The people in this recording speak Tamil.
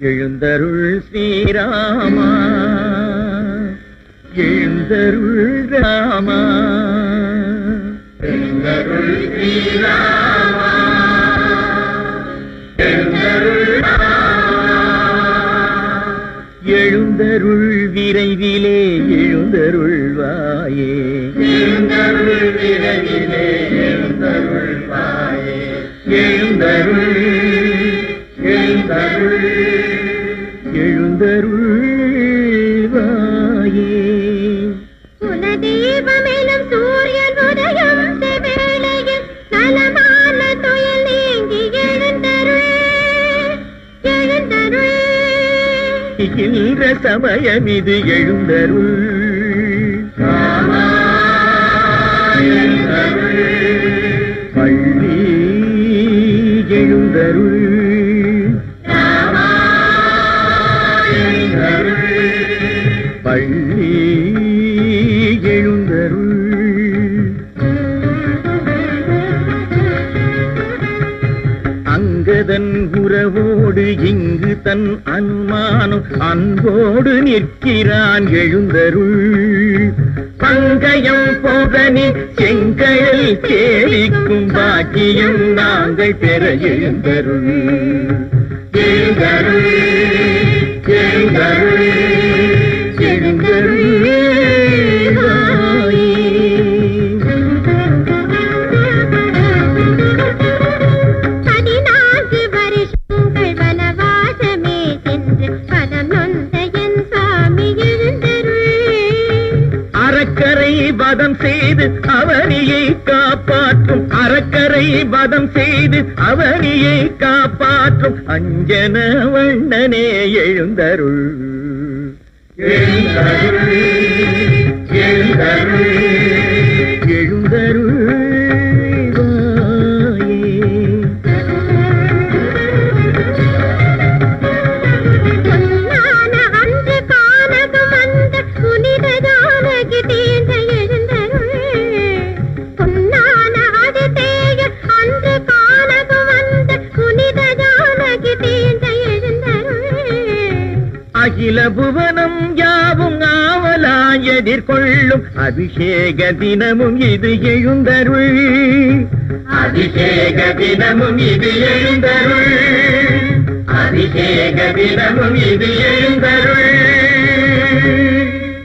எழுந்தருள் ஸ்ரீராமா எழுந்தருள் ராமா. எழுந்தருள் ஸ்ரீராமா எழுந்தருள் எழுந்தருள் விரைவிலே எழுந்தருள்வாயே எழுந்தருள் விரைவிலே எழுந்தருள்வாயே எழுந்தருள் எழுந்தருள் எழுந்தருள்வாயே குலதெய்வமெனும் சூரியன் உதயம் செவேளையில் நலமான துயல் நீங்கி எழுந்தருள் எழுந்தருள். சமயம் இது எழுந்தருள். பள்ளி எழுந்தருள். அங்கதன் உறவோடு இங்கு தன் அனுமானம் அன்போடு நிற்கிறான் எழுந்தருள். பங்கயம் போதனி செங்கழல் கேளிக்கும் பாக்கியம் நாங்கள் பெற எழுந்தருள். எழுந்தருள். அறக்கரை வதம் செய்து அவனியை காப்பாற்றும். அறக்கரை வதம் செய்து அவனியை காப்பாற்றும். அஞ்சன வண்ணனே எழுந்தருள். எழுந்தருள். எழுந்தருள். அகில புவனம் யாவும் ஆவலாய் எதிர்கொள்ளும் அபிஷேக தினமும் இது எழுந்தருள். அபிஷேக தினமும் இது எழுந்தருள். அபிஷேக தினமும் இது எழுந்தருள்.